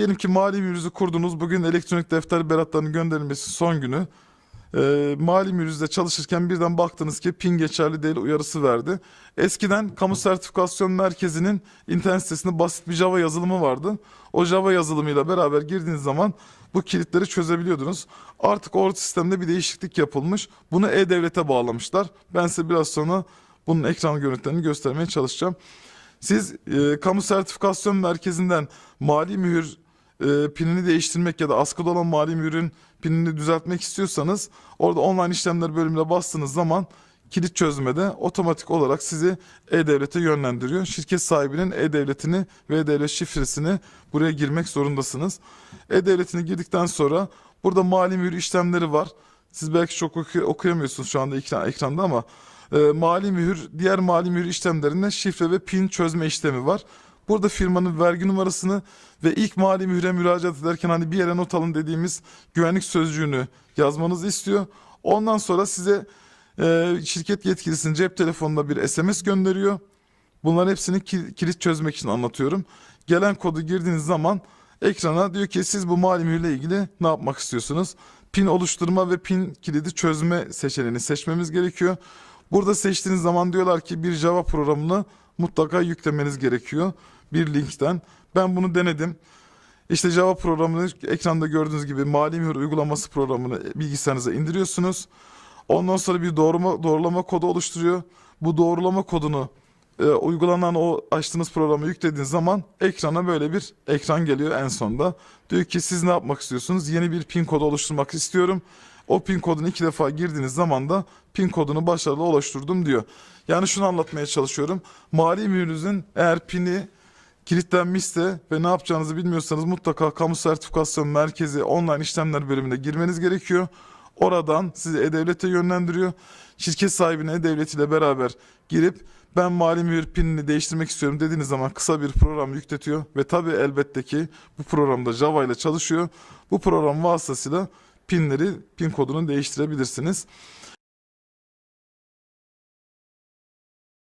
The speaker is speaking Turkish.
Diyelim ki mali mürüzü kurdunuz. Bugün elektronik defter beratlarının gönderilmesi son günü. Ee, mali mürüzde çalışırken birden baktınız ki pin geçerli değil uyarısı verdi. Eskiden kamu sertifikasyon merkezinin internet sitesinde basit bir Java yazılımı vardı. O Java yazılımıyla beraber girdiğiniz zaman bu kilitleri çözebiliyordunuz. Artık orta sistemde bir değişiklik yapılmış. Bunu e-devlete bağlamışlar. Ben size biraz sonra bunun ekran görüntülerini göstermeye çalışacağım. Siz e, kamu sertifikasyon merkezinden mali mühür e, pinini değiştirmek ya da askıda olan mali mühürün pinini düzeltmek istiyorsanız orada online işlemler bölümüne bastığınız zaman kilit çözmede otomatik olarak sizi e-devlete yönlendiriyor. Şirket sahibinin e-devletini ve e-devlet şifresini buraya girmek zorundasınız. E-devletini girdikten sonra burada mali mühür işlemleri var. Siz belki çok oku- okuyamıyorsunuz şu anda ekran, ekranda ama e, mali mühür, diğer mali mühür işlemlerinde şifre ve pin çözme işlemi var. Burada firmanın vergi numarasını ve ilk mali mühüre müracaat ederken hani bir yere not alın dediğimiz güvenlik sözcüğünü yazmanızı istiyor. Ondan sonra size e, şirket yetkilisinin cep telefonuna bir SMS gönderiyor. Bunların hepsini ki- kilit çözmek için anlatıyorum. Gelen kodu girdiğiniz zaman ekrana diyor ki siz bu mali mühürle ilgili ne yapmak istiyorsunuz? Pin oluşturma ve pin kilidi çözme seçeneğini seçmemiz gerekiyor. Burada seçtiğiniz zaman diyorlar ki bir Java programını mutlaka yüklemeniz gerekiyor bir linkten. Ben bunu denedim. İşte Java programını ekranda gördüğünüz gibi mali mühür uygulaması programını bilgisayarınıza indiriyorsunuz. Ondan sonra bir doğrulama, doğrulama kodu oluşturuyor. Bu doğrulama kodunu e, uygulanan o açtığınız programı yüklediğiniz zaman ekrana böyle bir ekran geliyor en sonda. Diyor ki siz ne yapmak istiyorsunuz? Yeni bir pin kodu oluşturmak istiyorum. O pin kodunu iki defa girdiğiniz zaman da pin kodunu başarılı oluşturdum diyor. Yani şunu anlatmaya çalışıyorum. Mali mühürünüzün eğer pini kilitlenmişse ve ne yapacağınızı bilmiyorsanız mutlaka kamu sertifikasyon merkezi online işlemler bölümüne girmeniz gerekiyor. Oradan sizi E-Devlet'e yönlendiriyor. Şirket sahibine E-Devlet ile beraber girip ben mali mühür pinini değiştirmek istiyorum dediğiniz zaman kısa bir program yükletiyor. Ve tabii elbette ki bu programda Java ile çalışıyor. Bu program vasıtasıyla pinleri, pin kodunu değiştirebilirsiniz.